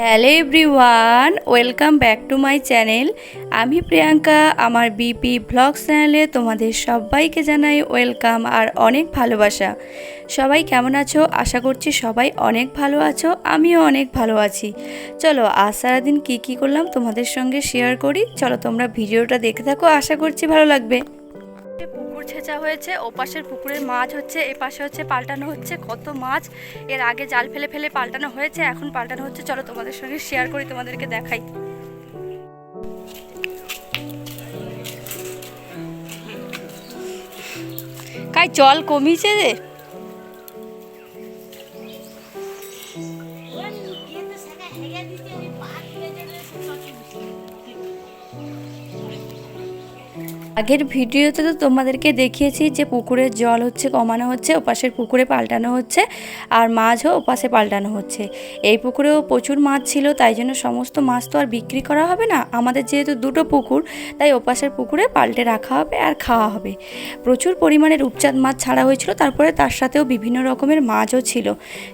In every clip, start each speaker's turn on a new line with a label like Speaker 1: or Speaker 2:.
Speaker 1: Hello everyone, welcome back to my channel. আমি প্রিয়াঙ্কা, আমার BP blog চ্যানেলে তোমাদের সবাইকে জানাই ওয়েলকাম আর অনেক ভালোবাসা। সবাই কেমন আছো? আশা করছি সবাই অনেক ভালো আছো, আমিও অনেক ভালো আছি। চলো, আজ সারাদিন কী কী করলাম তোমাদের সঙ্গে শেয়ার করি। চলো, তোমরা ভিডিওটা দেখে থাকো, আশা করছি ভালো লাগবে। ছেঁচা হয়েছে ওপাশের পুকুরের মাছ হচ্ছে, এ পাশে হচ্ছে পাল্টানো হচ্ছে, কত মাছ। এর আগে জাল ফেলে ফেলে পাল্টানো হয়েছে, এখন পাল্টানো হচ্ছে। চলো তোমাদের সঙ্গে শেয়ার করি, তোমাদেরকে দেখাই। কাই, জল কমিয়েছে রে আগের ভিডিওতে তো তোমাদেরকে দেখিয়েছি যে পুকুরের জল হচ্ছে কমানো হচ্ছে, ওপাশের পুকুরে পাল্টানো হচ্ছে আর মাছও ওপাশে পাল্টানো হচ্ছে। এই পুকুরেও প্রচুর মাছ ছিল, তাই জন্য সমস্ত মাছ তো আর বিক্রি করা হবে না। আমাদের যেহেতু দুটো পুকুর, তাই ওপাশের পুকুরে পাল্টে রাখা হবে আর খাওয়া হবে। প্রচুর পরিমাণে রূপচাঁদ মাছ ছাড়া হয়েছিল, তারপরে তার সাথেও বিভিন্ন রকমের মাছও ছিল।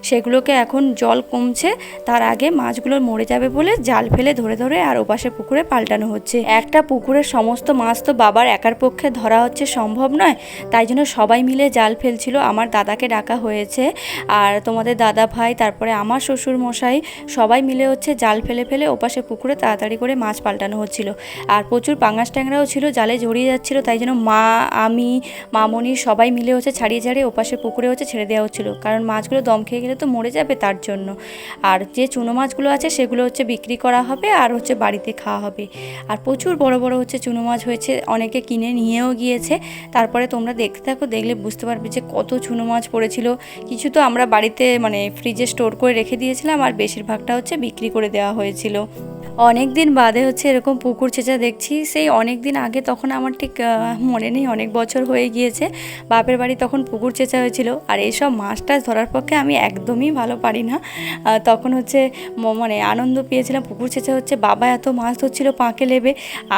Speaker 1: সেগুলোকে এখন জল কমছে, তার আগে মাছগুলো মরে যাবে বলে জাল ফেলে ধরে ধরে আর ওপাশে পুকুরে পাল্টানো হচ্ছে। একটা পুকুরের সমস্ত মাছ তো বাবার একার পক্ষে ধরা হচ্ছে সম্ভব নয়, তাই জন্য সবাই মিলে জাল ফেলছিল। আমার দাদাকে ডাকা হয়েছে আর তোমাদের দাদা ভাই, তারপরে আমার শ্বশুর মশাই সবাই মিলে হচ্ছে জাল ফেলে ফেলে ওপাশে পুকুরে তাড়াতাড়ি করে মাছ পাল্টানো হচ্ছিল। আর প্রচুর পাঙাশ ট্যাংরাও ছিল, জালে জড়িয়ে যাচ্ছিল, তাই জন্য মা, আমি, মামনি সবাই মিলে হচ্ছে ছাড়িয়ে ছাড়িয়ে ওপাশে পুকুরে হচ্ছে ছেড়ে দেওয়া হচ্ছিল। কারণ মাছগুলো দম খেয়ে গেলে তো মরে যাবে তার জন্য। আর যে চুনো মাছগুলো আছে সেগুলো হচ্ছে বিক্রি করা হবে আর হচ্ছে বাড়িতে খাওয়া হবে। আর প্রচুর বড় বড় হচ্ছে চুনো মাছ হয়েছে, অনেকে কিনে নিয়েও গিয়েছে। তারপরে তোমরা দেখতে থাকো, দেখলে বুঝতে পারবে যে কত চুনো মাছ পড়েছিল। কিছু তো আমরা বাড়িতে মানে ফ্রিজে স্টোর করে রেখে দিয়েছিলাম, আর বেশিরভাগটা হচ্ছে বিক্রি করে দেওয়া হয়েছিল। অনেক দিন বাদে হচ্ছে এরকম পুকুর চেঁচা দেখছি। সেই অনেক দিন আগে তখন আমার ঠিক মনে নেই, অনেক বছর হয়ে গিয়েছে। বাপের বাড়ি তখন পুকুর চেঁচা হয়েছিল। আর এইসব মাছ টাছ ধরার পক্ষে আমি একদমই ভালো পারি না। তখন হচ্ছে মানে আনন্দ পেয়েছিলাম। পুকুর চেঁচা হচ্ছে বাবা এত মাছ ধরছিল পাঁকে লেবে।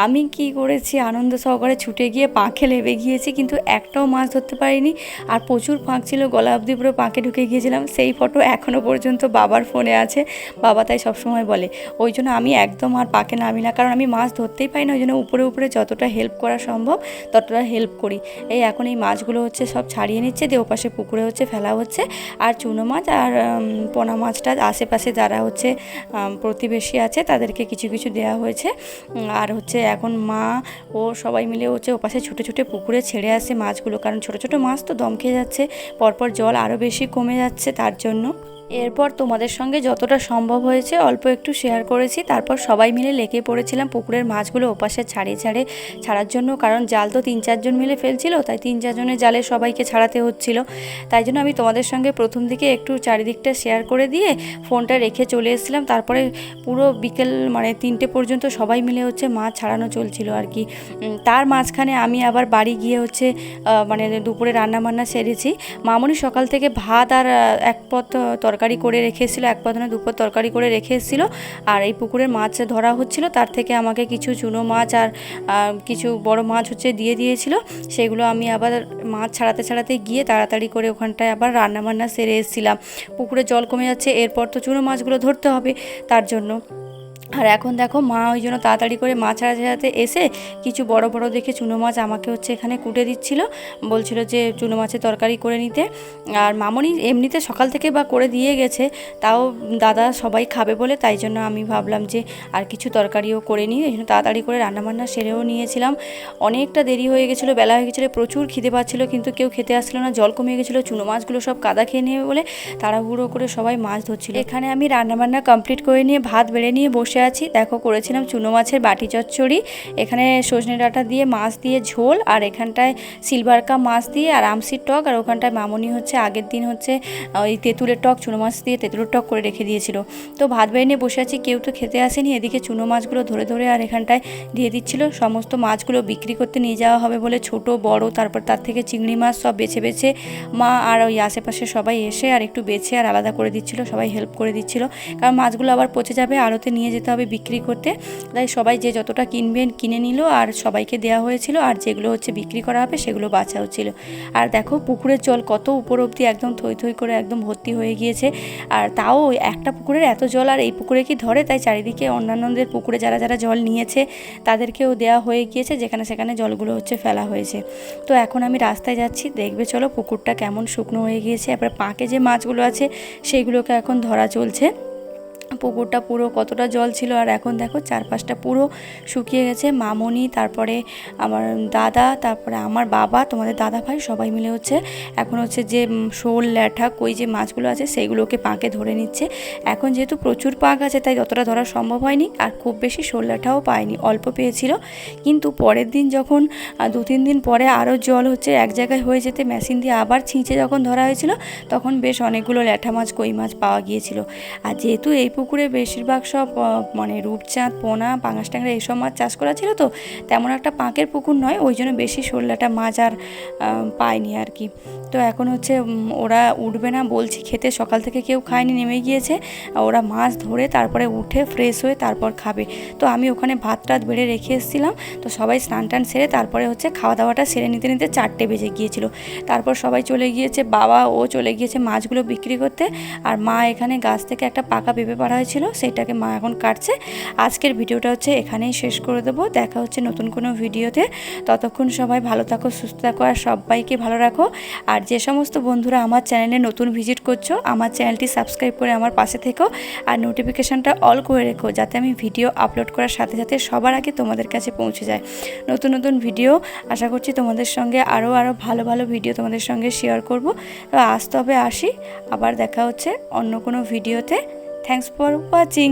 Speaker 1: আমি কি করেছি? আনন্দ সহকারে ছুটে গিয়ে পাঁকে লেবে গিয়েছি, কিন্তু একটাও মাছ ধরতে পারিনি। আর প্রচুর ফাঁক ছিল, গলা অবধি পুরো পাঁকে ঢুকে গিয়েছিলাম। সেই ফটো এখনও পর্যন্ত বাবার ফোনে আছে। বাবা তাই সবসময় বলে, ওই জন্য আমি একদম আর পাকে নামি না। কারণ আমি মাছ ধরতেই পাই না, ওই জন্য উপরে উপরে যতটা হেল্প করা সম্ভব ততটা হেল্প করি। এই এখন এই মাছগুলো হচ্ছে সব ছাড়িয়ে নিচ্ছে, দিয়ে ওপাশে পুকুরে হচ্ছে ফেলা হচ্ছে। আর চুনো মাছ আর পোনা মাছটা আশেপাশে যারা হচ্ছে প্রতিবেশী আছে তাদেরকে কিছু কিছু দেওয়া হয়েছে। আর হচ্ছে এখন মা ও সবাই মিলে হচ্ছে ওপাশে ছুটে ছুটে পুকুরে ছেড়ে আসে মাছগুলো। কারণ ছোট ছোট মাছ তো দম খেয়ে যাচ্ছে, পরপর জল আরও বেশি কমে যাচ্ছে তার জন্য। এরপর তোমাদের সঙ্গে যতটা সম্ভব হয়েছে অল্প একটু শেয়ার করেছি। তারপর সবাই মিলে লেগে পড়েছিলাম পুকুরের মাছগুলো ওপাশে ছাড়িয়ে ছাড়ে ছাড়ার জন্য, কারণ জাল তো তিন চারজন মিলে ফেলছিল, তাই তিন চারজনের জালে সবাইকে ছাড়াতে হচ্ছিল। তাই জন্য আমি তোমাদের সঙ্গে প্রথম দিকে একটু চারিদিকটা শেয়ার করে দিয়ে ফোনটা রেখে চলে এসেছিলাম। তারপরে পুরো বিকেল মানে তিনটে পর্যন্ত সবাই মিলে হচ্ছে মাছ ছাড়ানো চলছিল আর কি। তার মাঝখানে আমি আবার বাড়ি গিয়ে হচ্ছে মানে দুপুরে রান্না বান্না সেরেছি। মামনি সকাল থেকে ভাত আর এক পথ তরকারি করে রেখে এসেছিল, এক পাতনে না তরকারি করে রেখে এসেছিল। আর এই পুকুরের মাছ ধরা হচ্ছিল, তার থেকে আমাকে কিছু চুনো মাছ আর কিছু বড় মাছ হচ্ছে দিয়ে দিয়েছিল। সেগুলো আমি আবার মাছ ছাড়াতে ছাড়াতে গিয়ে তাড়াতাড়ি করে ওখানটায় আবার রান্না বান্না সেরে এসেছিলাম। পুকুরে জল কমে যাচ্ছে, এরপর তো চুনো মাছগুলো ধরতে হবে, তার জন্য আর এখন দেখো মা ওই জন্য তাড়াতাড়ি করে মাছ ছাড়াতে এসে কিছু বড় বড় দেখে চুনো মাছ আমাকে হচ্ছে এখানে কুটে দিচ্ছিল। বলছিল যে চুনো মাছের তরকারি করে নিতে। আর মামনি এমনিতে সকাল থেকে বা করে দিয়ে গেছে, তাও দাদা সবাই খাবে বলে, তাই জন্য আমি ভাবলাম যে আর কিছু তরকারিও করে নিই। এই জন্য তাড়াতাড়ি করে রান্নাবান্না সেরেও নিয়েছিলাম। অনেকটা দেরি হয়ে গেছিল, বেলা হয়ে গেছিল, প্রচুর খিদে পাচ্ছিলো, কিন্তু কেউ খেতে আসলো না, জল কমে গেছিল, চুনো মাছগুলো সব কাদা খেয়ে নেবে বলে তাড়াহুড়ো করে সবাই মাছ ধরছিল। এখানে আমি রান্নাবান্না কমপ্লিট করে নিয়ে, ভাত বেড়ে নিয়ে বসে আছি। দেখো, করেছিলাম চুনো মাছের বাটি চচ্চড়ি। এখানে সজনে ডাঁটা দিয়ে, মাছ দিয়ে ঝোল, আর এখানটায় সিলভার কাপ মাছ দিয়ে আর আমসির টক, আর ওখানটায় মামনি হচ্ছে, আগের দিন হচ্ছে ওই তেঁতুলের টক, চুনো মাছ দিয়ে তেঁতুলের টক করে রেখে দিয়েছিল। তো ভাত বেড়ে নিয়ে বসে আছি, কেউ তো খেতে আসেনি, এদিকে চুনো মাছগুলো ধরে ধরে আর এখানটায় দিয়ে দিচ্ছিল। সমস্ত মাছগুলো বিক্রি করতে নিয়ে যাওয়া হবে বলে ছোট, বড়, তারপর তার থেকে চিংড়ি মাছ সব বেছে বেছে মা আর ওই আশেপাশে সবাই এসে আর একটু বেছে আর আলাদা করে দিচ্ছিল, সবাই হেল্প করে দিচ্ছিল। কারণ মাছগুলো আবার পচে যাবে, আড়তে নিয়ে যেতে যেতে হবে বিক্রি করতে। তাই সবাই যে যতটা কিনবেন কিনে নিল, আর সবাইকে দেওয়া হয়েছিল, আর যেগুলো হচ্ছে বিক্রি করা হবে সেগুলো বাঁচা হচ্ছিল আর দেখো পুকুরের জল কত উপর অব্দি একদম থই থই করে একদম ভর্তি হয়ে গিয়েছে। আর তাও একটা পুকুরের এত জল, আর এই পুকুরে কি ধরে? তাই চারিদিকে অন্যান্যদের পুকুরে যারা যারা জল নিয়েছে, তাদেরকেও দেওয়া হয়ে গিয়েছে, যেখানে সেখানে জলগুলো হচ্ছে ফেলা হয়েছে। তো এখন আমি রাস্তায় যাচ্ছি, দেখবে চলো পুকুরটা কেমন শুকনো হয়ে গিয়েছে। এবার পাঁকে যে মাছগুলো আছে সেইগুলোকে এখন ধরা চলছে। পুকুরটা পুরো কতটা জল ছিল আর এখন দেখো চারপাশটা পুরো শুকিয়ে গেছে। মামনি, তারপরে আমার দাদা, তারপরে আমার বাবা, তোমাদের দাদা ভাই সবাই মিলে হচ্ছে এখন হচ্ছে যে শোল, ল্যাঠা, কই যে মাছগুলো আছে সেইগুলোকে পাঁকে ধরে নিচ্ছে। এখন যেহেতু প্রচুর পাঁক আছে তাই অতটা ধরা সম্ভব হয়নি আর খুব বেশি শোল, ল্যাঠাও পায়নি অল্প পেয়েছিল। কিন্তু পরের দিন যখন দু, তিন দিন পরে আরও জল হচ্ছে এক জায়গায় হয়ে যেতে মেশিন দিয়ে আবার ছিঁচে যখন ধরা হয়েছিল, তখন বেশ অনেকগুলো ল্যাঠা মাছ, কই মাছ পাওয়া গিয়েছিল। আর যেহেতু এই পুকুরে বেশিরভাগ সব মানে রূপচাঁদ, পোনা, পাঙাশ ট্যাংরা এইসব মাছ চাষ করা ছিল তো। তেমন একটা পাঁকের পুকুর নয়, ওই জন্য বেশি শোল্লাটা মাছ আর পায়নি আর কি। তো এখন হচ্ছে ওরা উঠবে না বলছি খেতে, সকাল থেকে কেউ খায়নি, নেমে গিয়েছে। ওরা মাছ ধরে তারপরে উঠে ফ্রেশ হয়ে তারপর খাবে। তো আমি ওখানে ভাত টাত বেড়ে রেখে এসেছিলাম, তো সবাই স্নান টান সেরে তারপরে হচ্ছে খাওয়া দাওয়াটা সেরে নিতে নিতে চারটে বেজে গিয়েছিল। তারপর সবাই চলে গিয়েছে, বাবা ও চলে গিয়েছে মাছগুলো বিক্রি করতে। আর মা এখানে গাছ থেকে একটা পাকা পেঁপে পাড়া হয়েছিল সেটাকে মা এখন কাটছে। আজকের ভিডিওটা হচ্ছে এখানেই শেষ করে দেবো। দেখা হচ্ছে নতুন কোনো ভিডিওতে। ততক্ষণ সবাই ভালো থাকো, সুস্থ থাকো আর সবাইকে ভালো রাখো। আর যে সমস্ত বন্ধুরা আমার চ্যানেলে নতুন ভিজিট করছ, আমার চ্যানেলটি সাবস্ক্রাইব করে আমার পাশে থেকো। আর নোটিফিকেশানটা অল করে রেখো, যাতে আমি ভিডিও আপলোড করার সাথে সাথে সবার আগে তোমাদের কাছে পৌঁছে যায়। নতুন নতুন ভিডিও আশা করছি তোমাদের সঙ্গে আরও আরও ভালো ভালো ভিডিও তোমাদের সঙ্গে শেয়ার করব। আজ তবে আসি, আবার দেখা হচ্ছে অন্য কোনো ভিডিওতে। Thanks for watching